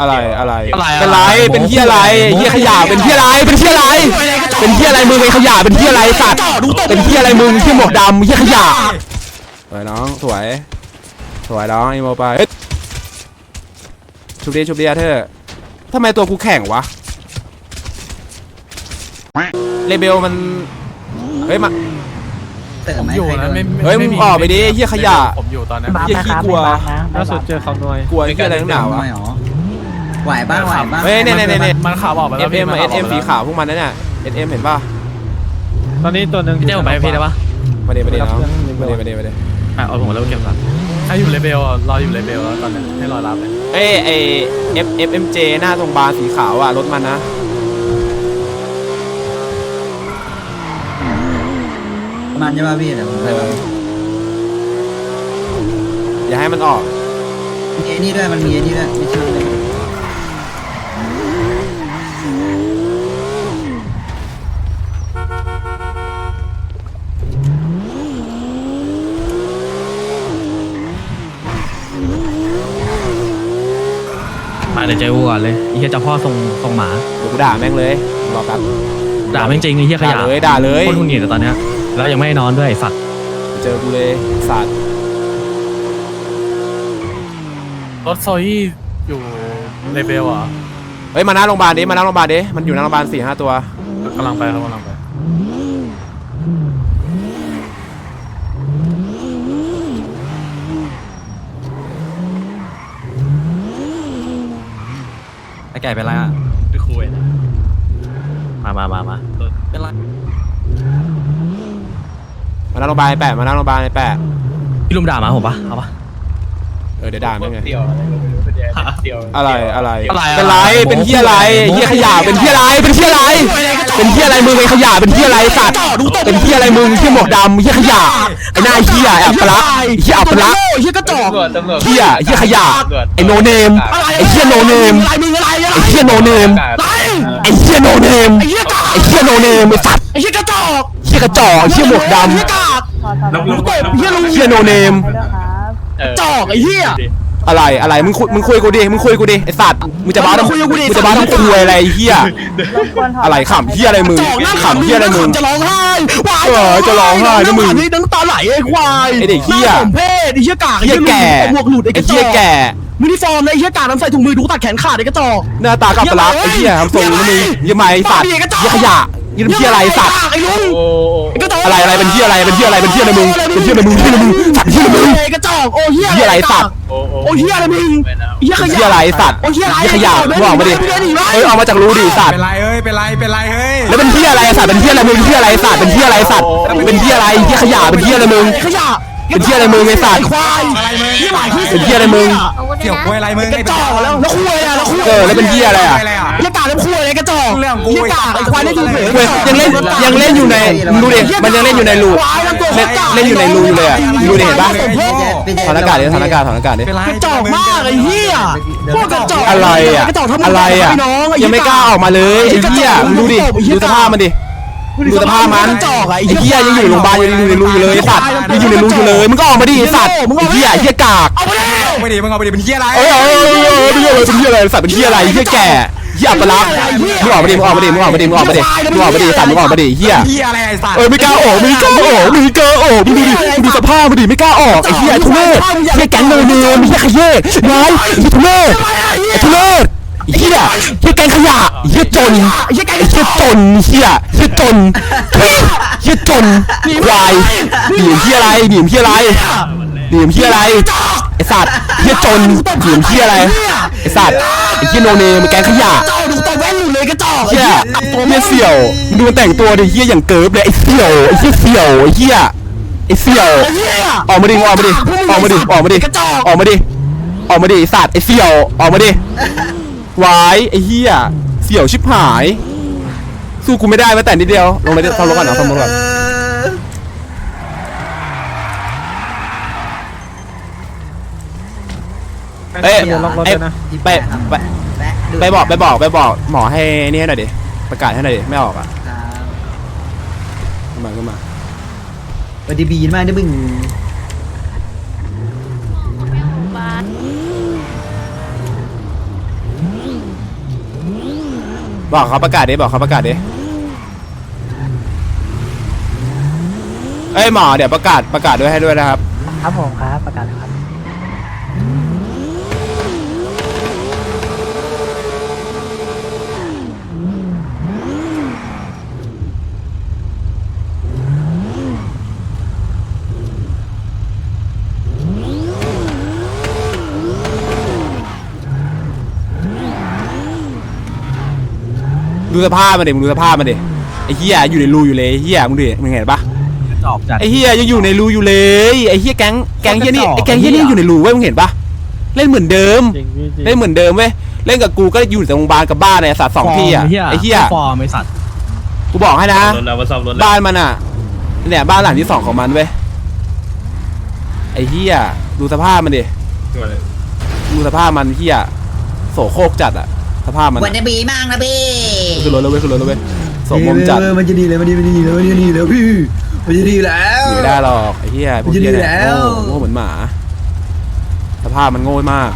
อะไรอะไรอะไร เป็นไรเป็นเฮียอะไรเฮียขยะเป็นเฮียอะไรเป็นเฮียอะไร เป็นเฮียอะไรมึงเป็นขยะเป็นเฮียอะไรสัตว์เป็นเฮียอะไรมึงเฮียหมวกดำเฮียขยะสวยน้องสวยสวยน้องอีโมไปเอ้ยชุบดีชุบดีอะเธอทำไมตัวกูแข็งวะเลเบลมันเฮ้ยมาผมอยู่นะไม่เฮ้ยมึงออกไปดิเหี้ยขยะ ผมอยู่ตอนนั้นเฮียขี้กลัว ล่าสุดเจอเขาหน่วยกลัวเฮียอะไรนักหนาวะไห วบ้างไหวบ้างเฮ้ยเนี่ยเนี่ยเนี่ยมันขับออกไปเอแล้วฟเอ็มเอสเอ็มสีขาวพวกมันนั่นน่ะเอสเอ็มเห็นป่ะตอนนี้ตัวหนึ่งพี่เจ้าผมไปพี่ได้ปะมาเดมาเดน้องมาเดมาเดมาเดอะเอาผมแล้วเก็บก่อนถ้าอยู่เลเบลรออยู่เลเบลแล้วตอนนั้นให้รอรับเลยเอ้ยไอเอฟเอฟเอ็มเจหน้าตรงบาร์สีขาวอะรถมันนะมันใช่ป่ะพี่เดี๋ยวผมเอออย่าให้มันออกมีไอ้นี่ด้วยมันมีไอ้นี่ด้วยไม่ใช่ เลยมาเดี๋ยวเจอกูก่อนเลยไอ้เหี้ยเจ้าพ่อทรงทรงหมาเดี๋ยวกูด่าแม่งเลยรอแป๊บด่าแม่งจริงไอ้เหี้ยขะด่ายเลยด่าเลยโคตรหงุดหงิดอะตอนเนี้ยแล้วยังไม่ให้นอนด้วยไอ้สัตว์เจอกูเลยสัตว์รถโซยี่อยู่เลเบลอะเฮ้ยมาหน้าโรงพยาบาลดิมาหน้าโรงพยาบาลดิมันอยู่หน้าโรงพยาบาลสี่ห้าตัว กำลังไปครับกำลังไป ไอ้ไก่เป็นไรอะคือคุยมามามามาเป็นไรมาหน้าโรงพยาบาลไอ้แปะมาหน้าโรงพยาบาลไอ้แปะพี่ลุมด่าหมาผมปะเอาปะเออเดี๋ยวด่าแม่งไง เดียวเดียวอะไร อะไรอะไรอะเป็นไรเป็นเฮียอะไรเฮียขยะเป็นเฮียอะไรเป็นเฮียอะไร เป็นเฮียอะไรมึงเป็นขยะเป็นเฮียอะไรสัตว์เป็นเฮียอะไรมึงเฮียหมวกดำเฮียขยะไอ้หน้าเฮียแอบปลักเฮียอับปลักเฮียกระจอกตำรวจตำรวจเฮียเฮียขยะไอ้โนเนมไอ้เฮียโนเนมอะไรมึงอะไรอะไรไอ้เฮียโนเนมไรไอ้เฮียโนเนมไอ้เฮียกากไอ้เฮียโนเนมไอ้สัตว์ไอ้เฮียกระจอกเฮียกระจอกเฮียหมวกดเฮียกากลุงตบเฮียลุงำเฮียโนเนมจอกไอ้เฮีย อะไรอะไรมึงคุยมึงคุยกูดิมึงคุยกูดิไอ้สัตว์มึงจะบ้าทำคุยกับกูดิมึงจะบ้าทำคุยอะไรไอ้เฮียอะไรขำเฮียอะไรมึงจอกนั่งขำเฮียอะไรมึง จะร้องไห้วายเออจะร้องไห้นะมึงนี่น้ำตาไหลไอ้ควายไอ้เด็กเหี้ย น้าสมเพศไอ้เฮียกากเฮียแก่ไอ้หมวกหลุดไอ้กไอ้ระจเฮีอยกแก่ มินิฟอร์มนะไอ้เฮียกากน้ำใส่ถุงมือดูตัดแขนขาดไอ้กระจอก หน้าตากับปลักไอ้เฮียทำทรงนี่มึงยี่ไหมสัตว์เฮียขยะ ยี่น้ำเฮียอะไรสัตว์ไอ้ลุงโอ้ไอ้กระจอกอะไรอะไรเป็นเฮียอะไรเป็นเฮียอะไรเป็นเฮียอะไรมึงเป็นเฮียอะไรมึงเฮียอะไรมึงสัตว์เฮียอะไรมึงไอ้กระจอกโอ้เฮียเฮียอะไรสัตว์โอ้โอ้โอ้เฮียอะไรมึงเฮียขเป็นยะเฮียอะไรสัตว์โอ้เฮียอะไรเฮียขยะมึงออกมาดิเฮ้ยออกมาจากรูดิสัตว์เป็นไรเอ้ยเป็นไรเป็นไรเฮ้ยแล้วเป็นเฮียอะไรสัตว์เป็นเฮียอะไรมึงเฮียอะไรสัตว์เป็นเฮียอะไรสัตว์เป็นเฮียอะไรเฮียขยะเป็นเฮียอะไรมึงขยะเป็นเหี้ยอะไรมึงไอ้สัตว์ควายอะไรมึงเฮียหลายที่เป็นเหี้ยอะไรมึงเกี่ยวกล้วยอะไรมึงกระจอกแล้วแล้วคุยอะแล้วคุยเออแล้วเป็นเฮียอะไรอะอะไรอะเฮียกากแล้วคุยอะไรกระจอกเรื่องกูเฮียกากไอ้ควายได้ดูเผยเว้ยยังเล่นยังเล่นอยู่ในมึงดูดิมันยังเล่นอยู่ในรูเล่นเล่นอยู่ในรูอยู่เลยอะมึงดูดิเห็นปะถอดหน้ากากดิถอดหน้ากากถอดหน้ากากดิเป็นไรกระจอกมากไอ้เฮียพวกกระจอกอะไรอะกระจอกทำอะไรอะพี่น้องอ้ยังไม่กล้าออกมาเลยไอ้เหี้ยมึงดูดิดูสภาพมันดิดูสภาพมันกระจอกอะไอ้เหี้ยยังอยู่โรงพยาบาลยังอยู่ในรูอยู่เลยไอ้สัตว์ยังอยู่ในรูอยู่เลยมึงก็ออกมาดิไอ้สัตว์ไอ้เหี้ยไอ้เหี้ยกากเอาไปเลยเอาไปดิมึงเอาไปดิเป็นเหี้ยอะไรเอ้ยเอ้ยเอ้ยเอ้ยเป็นเหี้ยอะไรเป็นเหี้ยอะไรสัตว์เป็นเหี้ยอะไรเหี้ยแก่ เหี้ยอัปลักษณ์มึงออกมาดิมึงออกมาดิมึงออกมาดิมึงออกมาดิมึงออกมาดิสัตว์มึงออกมาดิเหี้ยเหี้ยอะไรไอ้สัตว์เออไม่กล้าออกไม่กล้าออกไม่กล้าออกมึงดูดิมึงดูสภาพมึงดิไม่กล้าออกไอ้เหี้ยไอ้ทุเรศเหี้ยแก๊งเนยเนมไอ้เหี้ยขยเย่ร้ายไอ้ทุเรศไอ้ทุเรศไอ้เหี้ยเหี้ยแก๊งขยะไอ้เหี้ยจนไอ้เหี้ยเหี้ยจนเหี้ยเหี้ยจนเหี้ยจนควายหนีเหี้ยอะไรหนีเหี้ยอะไรหนีเหี้ยอะไรไอ้สัตว์เหี้ยจนหนีเหี้ยอะไรไอ้ สัตว์ไอ้เหี้ยโนเนมแก๊งขยะกระจอกดูตัวแว่นอยู่เลยกระจอกเฮียเฮียเสี่ยวมึงดูมันแต่งตัวดิเฮียอย่างเกิร์ฟเลยไอ้เสี่ยวไอ้เฮียเสี่ยวไอ้เฮียไอ้เสี่ยวไอ้เฮียออกมาดิออกมาดิออกมาดิออกมาดิกระจอกออกมาดิออกมาดิไอ้สัตว์ไอ้เสี่ยวออกมาดิวายไอ้เฮียเสี่ยวชิบหาย สู้กูไม่ได้แม้แต่นิดเดียวลงไปดิทำรถก่อนนะทำรถก่อน เอ้ยเดี๋ยวล็อกรถเอ้ยด้วยนะ ไป ไป ไปบอกไปบอกไปบอกหมอให้นี่ให้หน่อยดิ ประกาศให้หน่อยดิ ไม่ออกอะขึ้นมาขึ้นมา วันดีบีนมากนี่มึงบอกเขาประกาศดิ บอกเขาประกาศดิ เอ้ยหมอเดี๋ยวประกาศประกาศด้วยให้ด้วยนะครับ ครับผมครับประกาศครับ ดูสภาพมันดิมึงดูสภาพมันดิไอ้เหี้ยอยู่ในรูอยู่เลยไอ้เหี้ยมึงดิมึงเห็นปะจอกจัด ไอ้เหี้ยยังอยู่ในรูอยู่เลยไอ้เหี้ยแก๊งแก๊งเหี้ยนี่ไอ้แก๊งเหี้ยนี่อยู่ในรูเว้ยมึงเห็นปะเล่นเหมือนเดิม จริงพี่จริง เล่นเหมือนเดิมเว้ยเล่นกับกูก็อยู่แต่โรงพยาบาลกับบ้านเนี่ยสัตว์สองที่อะไอ้เหี้ยฟอร์มไอ้สัตว์กูบอกให้นะ รถแล้วว่าซ่อมรถแล้วบ้านมันอะเนี่ยบ้านหลังที่สองของมันเว้ยไอ้เหี้ยดูสภาพมันดิดูสภาพมันเหี้ยโสโครกจัดอะ สภาพมันวันนี้บีมากนะพี่คือรถแล้วเว้ยคือรถแล้วเว้ยโสมมจัดเออมันจะดีเลยมันจะดีเลยมันจะดีแล้วพี่มันจะดีแล้วหนีไม่ได้หรอกไอ้เหี้ยพวกเหี้ยมันจะดีเนี่ยแล้วโง่โง่เหมือนหมา สภาพมันโง่มาก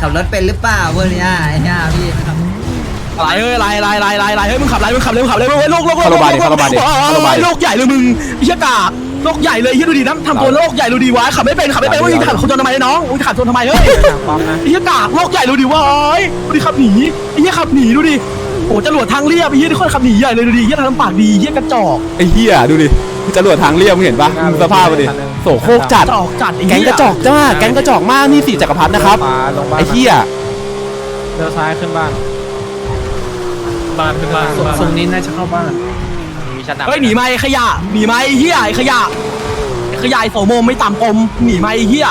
ขับรถเป็นหรือเปล่าเพื่อนเนี่ยไอ้เนี่ยพี่อะไรเอ้ยอะไรอะไรอะไรอะไรอะไรเฮ้ยมึงขับอะไรมึงขับเลยมึงขับเลยมึงเฮ้ยโลกโลกโลกเข้าโรงพยาบาลดิเข้าโรงพยาบาลดิเข้าโรงพยาบาลดิโลกใหญ่เลยมึงไอ้เหี้ยกาก โลกใหญ่เลยเหี้ยดูดิน้ำทำตัวโลกใหญ่ดูดิวะขับไม่เป็นขับไม่เป็นเรามึงดิจะขับคนจนทำไมน้องมึงจะขับชนทำไมเฮ้ยไอ้เหี้ยกากโลกใหญ่ดูดิวะเอ้ยดูดิขับหนีไอ้เหี้ยขับหนีดูดิโอ้จรวดทางเรียบไอ้เหี้ยที่คนขับหนีใหญ่เลยดูดิเหี้ยทำปากดีเหี้ยกระจอกไอ้เหี้ยดูดิกูจะหลวดทางเรียบมึงเห็นปะดูสภาพมันดิโสโครกจัดกระจอกจัดไอ้แก๊งเหี้ยกระจอกจ้าแก๊งกระจอกมากนี่สี่จักรพรรดินะครับไอ้เหี้ยเลี้ยวซ้ายขึ้นบ้านบ้านขึ้นบ้านขึ้นบ้านทรงนี้น่าจะเข้าบ้านมี ชั้นดำเฮ้ยหนีมาไอ้ขยะหนีมาไอ้เหี้ยไอ้ขยะไอ้ขยะไอ้โสโมมไม่ต่ำกลมหนีมาไอ้เหี้ย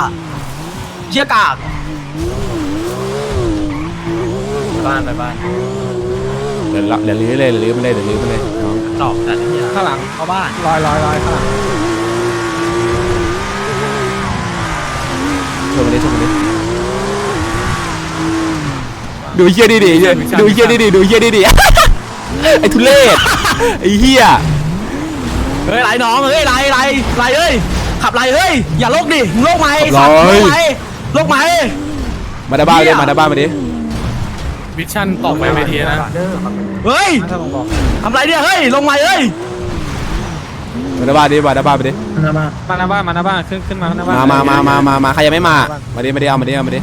เหี้ยกากบ้านไปบ้านเดี๋ยวละเดี๋ยวลื้อเลยเดี๋ยวลื้อมันเลยเดี๋ยวลื้อมันเลยน้องจอกจัดที่ข้างหลังเข้าบ้านลอยลอยลอยข้างหลังชมมันดิชมมันดิดูเหี้ยดิดิดูเหี้ยดิดิดูเหี้ยดิดิไอ้ทุเรศ ไอ้เหี้ยเฮ้ยไรน้องเฮ้ยไรไรไรเฮ้ยขับไรเฮ้ยอย่าโลกดิมึงโลกไหมสัตว์โลกไหมโลกไหมมาดาบ้าดิมาดาบ้ามาดิวิชั่นตกไปเวทีนะเฮ้ยถ้าผมบอกทำไรเนี่ยเฮ้ยลงไหมเฮ้ยมาดาบ้าดิมาดาบ้ามาดิมาหน้าบ้านมาหน้าบ้านมาหน้าบ้านขึ้นขึ้นมาหน้าบ้านมามามามามามาใครยังไม่มามาดิมาดิเอามาดิเอามาดิ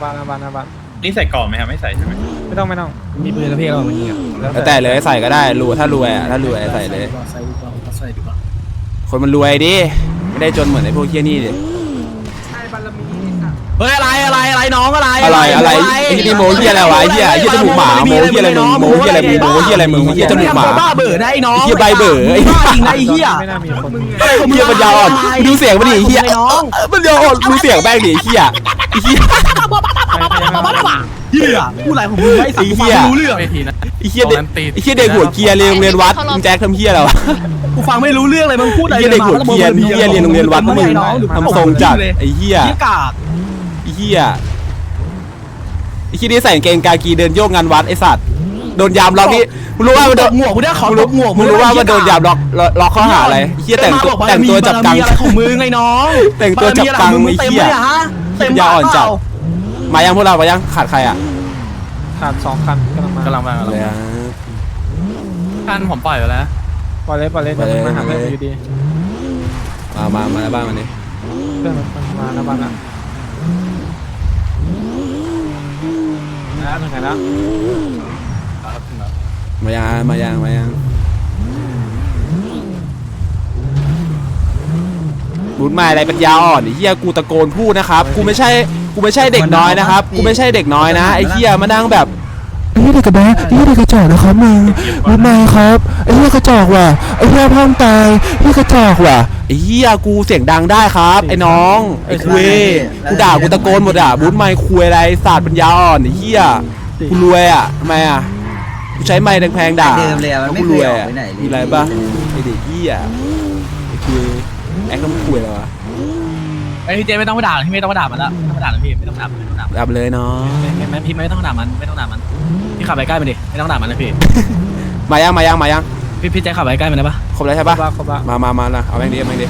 บ้านหน้าบ้านหน้าบ้าน นี่ใส่กรอบไหมครับไม่ใส่ใช่ไหมไม่ต้องไม่ต้อง มีปืนแล้วพี่เรามันยิงอะแล้วแต่เลยใส่ก็ได้รวยถ้ารวยอะถ้ารวยใส่เลย ใส่ดีกว่าใส่ดีกว่าคนมันรวยดิไม่ได้จนเหมือนไอ้พวกเฮี้ยนี่ดิเฮ้ยอะไรอะไรอะไรน้องอะไรอะไรอะไรไอ้ที่นี่โมเฮี้ยอะไรวะไอ้เฮี้ยเฮี้ยจมูกหมาโมเฮี้ยอะไรมึงโมเฮี้ยอะไรมึงโมเฮี้ยอะไรมึงเฮี้ยจมูกหมาบ้าเบื่อได้น้องเฮี้ยใบเบ๋อไอ้บ้าจริงนะไอ้เหี้ยไม่น่ามีคนเฮี้ยปัญญาอ่อนดูเสียงมันดิเฮี้ยน้องปัญญาอ่อนดูเสียงแม่งดิเฮี้ย ไอ้เฮี้ยเหี้ยพูดอะไรของมึงไอ้สัตว์ไอ้เหี้ยกูฟังไม่รู้เรื่องเวทีนะไอ้เฮี้ยเด็กไอ้เฮี้ยเด็กหัวเกียร์เรียนโรงเรียนวัดมึงแจ็คทำเฮี้ยอะไรวะกูฟังไม่รู้เรื่องเลยมึงพูดอะไรไอ้เฮี้ยเด็กหัวเกียร์เฮี้ยเรียนโรงเรียนวัดมึงทำทรงจัดไอ้เฮี้ยเหี้ยกากไอ้เฮียไอ้เฮียนี่ใส่กางเกงกากีเดินโยกงานวัดไอ้สัตว์โดนยามล็อกนี่มึงรู้ว่ามันโดนหมวกมึงได้ขอหมวกมึงรู้ว่ามันโดนยามล็อกล็อกข้อหาอะไรเฮียแต่งตัวแต่งตัวจับกังของมึงไงน้องแต่งตัวจับกังไอ้เหี้ยเต็มเลยฮะเต็มยาอ่อนจัดเปล่ มายังพวกเรามายังขาดใครอะขาดสองคันกำลังมากำลังมาเลยอะคันผมปล่อยไปแล้วปล่อยเลยปล่อยเลยเดี๋ยวมันมาหาเพื่อนอยู่ดีมามามาบ้านมันดิเพื่อนมันมาหน้าบ้านละแล้วถึงไหนแล้วมายังมายังมายังบุญมาอะไรปัญญาอ่อนไอ้เฮียกูตะโกนพูดนะครับ กูไม่ใช่ กูไม่ใช่เด็กน้อยนะครับ กูไม่ใช่เด็กน้อยนะไอ้เฮียมานั่งแบบไอ้เหี้ยเด็กกระแบะไอ้เหี้ยเด็กกระจอกนะครับมึงรู้ไหมครับไอ้เหี้ยกระจอกว่ะไอ้เหี้ยพ่อมตายไอ้เหี้ยกระจอกว่ะไอ้เหี้ยกูเสียงดังได้ครับ ไอ้น้องไอ้คุยกูด่ากูตะโกนหมดอะบูธไมค์คุยอะไรศาสตร์ปัญญาอ่อนไอ้เหี้ยกูรวยอะทำไมอะกูใช้ไมค์แพงๆด่าเดิมเลยอะมันไม่กูเครยวยออกอะไปไหนเลยมีอะไรป่ะไอ้เด็กเหี้ยไอ้คุยแอคต้องคุยแล้วอะ ไอพี่เจไม่ต้องมาด่าพี่ไม่ต้องมาด่ามันละไม่ต้องมาด่ามันพี่ไม่ต้องด่าไม่ต้องด่าด่าเลยเนาะไม่ไม่พี่ไม่ต้องด่ามันไม่ต้องด่ามันพี่ขับไปใกล้มันดิไม่ต้องด่ามันนะพี่มายังมายังมายังพี่พี่เจขับไปใกล้มันได้ปะครบแล้วใช่ปะครบแล้วมามามาละเอาแม่งดีเอาแม่งดี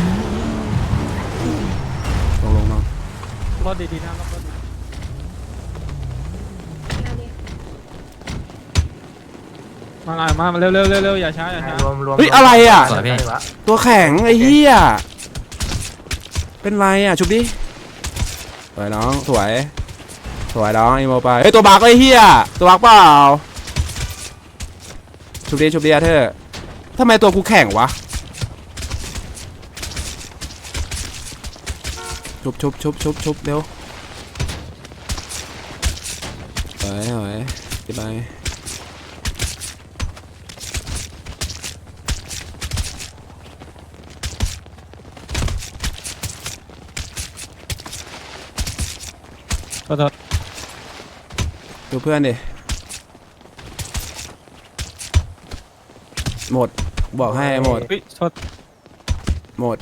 ลงลงลงรถดีๆนะรถดีมาไงมาเร็วเร็วเร็วเร็วอย่าช้าอย่าช้ารวมรวมเฮ้ยอะไรอะตัวแข็งไอ้เหี้ย เป็นไรอะชุบดิสวยน้องสวย สวยน้องไอโมไปเฮ้ยตัวบักไอ้เหี้ยตัวบักเปล่าชุบดิชุบดิอะเธอทำไมตัวกูแข็งวะชุบชุบชุบชุบชุบเร็วสวยสวยไป ขอโทษดูเพื่อนดิ หมด บอกให้หมด เฮ้ยโทษหมด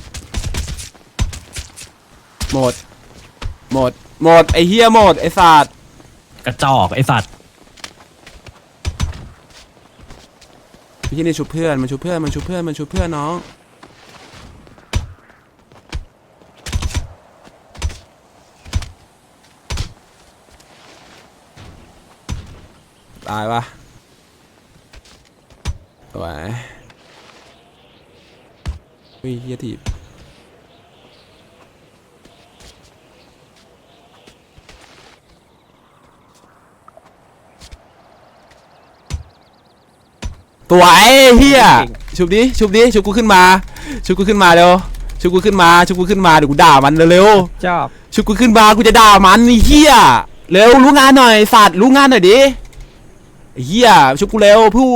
หมด หมด หมด ไอ้เฮียหมด ไอ้สัตว์กระจอกไอสัตว์พี่นี่ชุบเพื่อน มันชุบเพื่อน มันชุบเพื่อน มันชุบเพื่อนน้อง ตายปะสวยอุ้ยเฮียถีบตัวไอ้เฮียชุบดิชุบดิชุบกูขึ้นมา ชุบกูขึ้นมาเร็วชุบกูขึ้นมา ชุบกูขึ้นมาเดี๋ยวกูด่ามันเร็วๆจอบชุดกูขึ้นมากูจะด่ามันไอ้เฮียเร็วรู้งานหน่อยสัตว์รู้งานหน่อยดิไอ้ เฮียชุบกูเร็วพู่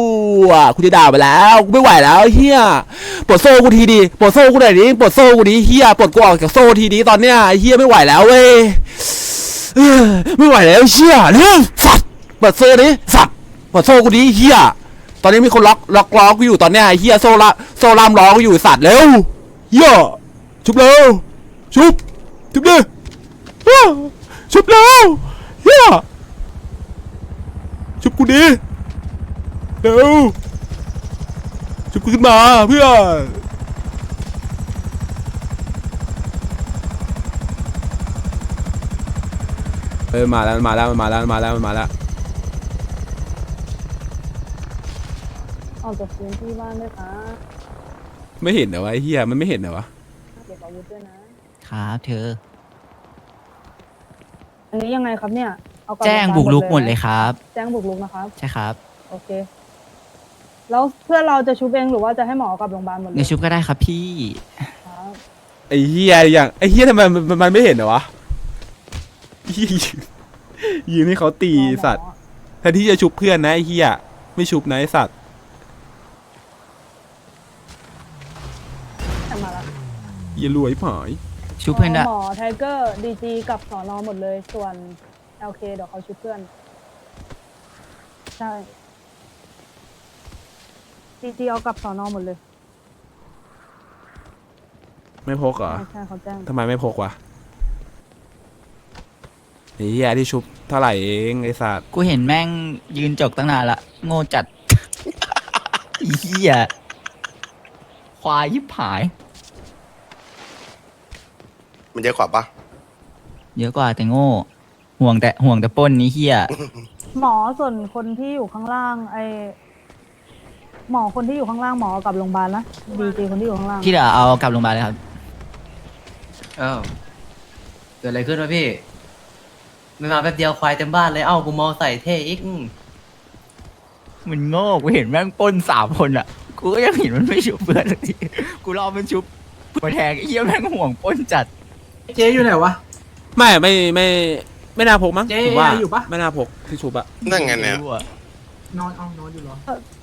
กูจะด่าไปแล้วกูไม่ไหวแล้วเฮียปลดโซ่กูทีดิปลดโซ่กูหน่อยดิปลดโซ่กูดิเฮียปลดกูออกจากโซ่ทีดิตอนเนี้ยเฮียไม่ไหวแล้วเว้ยไม่ไหวแล้วเฮียเร็วสัตว์ปลดโซ่ดิสัตว์ปลดโซ่กูดิเฮียตอนนี้มีคนล็อกล็อกล้อกูอยู่ตอนเนี้ยเฮียโซ่ละโซ่ล่ามล้อกูอยู่สัตว์เร็วเฮียชุบเร็วชุบชุบดิ อ้าวชุบแล้วเฮียชุบกูดิเร็วชุบกูขึ้น มาเพื่อนเออมาแล้วมันมาแล้วมันมาแล้วมันมาแล้วมันมาแล้วออกจากพื้นที่บ้านด้วยค่ะไม่เห็นเหรอวะไอ้เฮียมันไม่เห็นเหรอวะเก็บอาวุธด้วยนะ ครับเธอ อันนี้ยังไงครับเนี่ย เอากลัแจ้งโรงพยาาบุกลุกหมดนะเลยครับ แจ้งบุกลุกนะครับ ใช่ครับ โอเค แล้วเพื่อนเราจะชุบเองหรือว่าจะให้หมอกลับโรงพยาบาลหมดเลเงินยชุบก็ได้ครับพี่ ครับไอ้เฮียอย่างไอ้เฮียทำไมมันมันมันไม่เห็นเหรอวะเหี้ยยืนให้เขาตีสัตว์แทนที่จะชุบเพื่อนนะไอ้เฮียไม่ชุบนะไอ้สัตว์แต่มาละอย่ารวยผายชุบเพื่อนได้หมอไทเกอร์ดีจีกับสอนอหมดเลยส่วนโอเคเดี๋ยวเขาชุบเพื่อน ใช่ ดีจีเอากลับสอนอหมดเลยไม่พกเหรอใช่ใช่เขาแจ้งทำไมไม่พกวะไอ้เฮียที่ชุบเท่าไหร่เองไอ้สัตว์กูเห็นแม่งยืนจกตั้งนานละ โง่จัด อีเหี้ยควายยิบหาย มันเยอะกว่าปะเยอะกว่าแต่โง่ ห่วงแต่ห่วงแต่ปล้นนี้เหี้ย หมอส่วนคนที่อยู่ข้างล่างไอ หมอคนที่อยู่ข้างล่างหมอกลับโรงพยาบาลนะดีจีคนที่อยู่ข้างล่างที่เหลือเอากลับโรงพยาบาลเลยครับอ้าวเกิดอะไรขึ้นวะพี่ไม่มาแป๊บเดียวควายเต็มบ้านเลยเอ้ากูมองใส่เท่อีกอืมมันโง่กูเห็นแม่งปล้นสามคนอะ กูก็ยังเห็นมันไม่ชุบเพื่อนสักทีกูรอมันชุบมาแทงไอ้เหี้ยแม่งห่วงปล้นจัด เจ๊อยู่ไหนวะ ไม่ไม่ไม่ไม่น่าพกมั้งเจ๊ผมว่าอยู่ปะ ไม่น่าพกที่ชุบอะนั่นไงเนี่ย รู้อะ นอนเอานอนอยู่เหรอ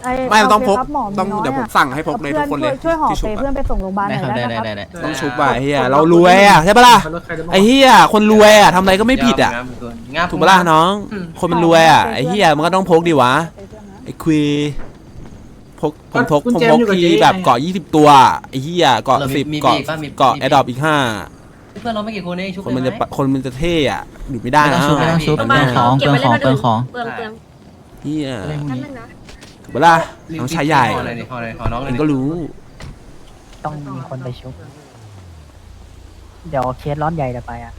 ไอ้ไม่มันต้องพกโเคครับหมอต้องน้เดี๋ยวผมะสั่งให้พกเลยทุกคนเลยช่วยห่อที่ชุเปบเพื่ออะนไปส่งโรงพยาบาลหได้น่อยครับได้ได้ไหมได้ครับ ได้ได้ต้องชุบอะไอ้เฮียเรารวยอะใช่ปะล่ะรถใครจะมาไอ้เฮียคนรวยอะทำอะไรก็ไม่ผิดอะงับงับงับถูกปะล่ะน้อง คนมันรวยอะไอ้เฮียมันก็ต้องพกดิวะไปเพื่อนนะไอ้ควีพกผมพกผมพกทีแบบเกาะยี่สิบตัวไอ้เฮียเกาะเรามีสิบมีเกาะมีป่ะมีเกาะมีแอดดอปอีกห้าเพื่อนเราไม่กี่คนเองชุบคนมันเลจะยไหปะคนมันจะเท่อะหยุดไม่ได้ไม่ต้นะองชุบไม่ต้องชุบประเปมาลืณองของเปลืองของเปลืองของ เปลือง เปลืองเฮียอะไรพวกนั่นนี้นึงนะถูกปะล่ะน้องชายใหญ่ขออะไรดิขออะไรขอน้องเลเอยงดิก็รู้ ต้องมีคนไปชุบ เดี๋ยวเคสร้อนใหญ่จะไปอะ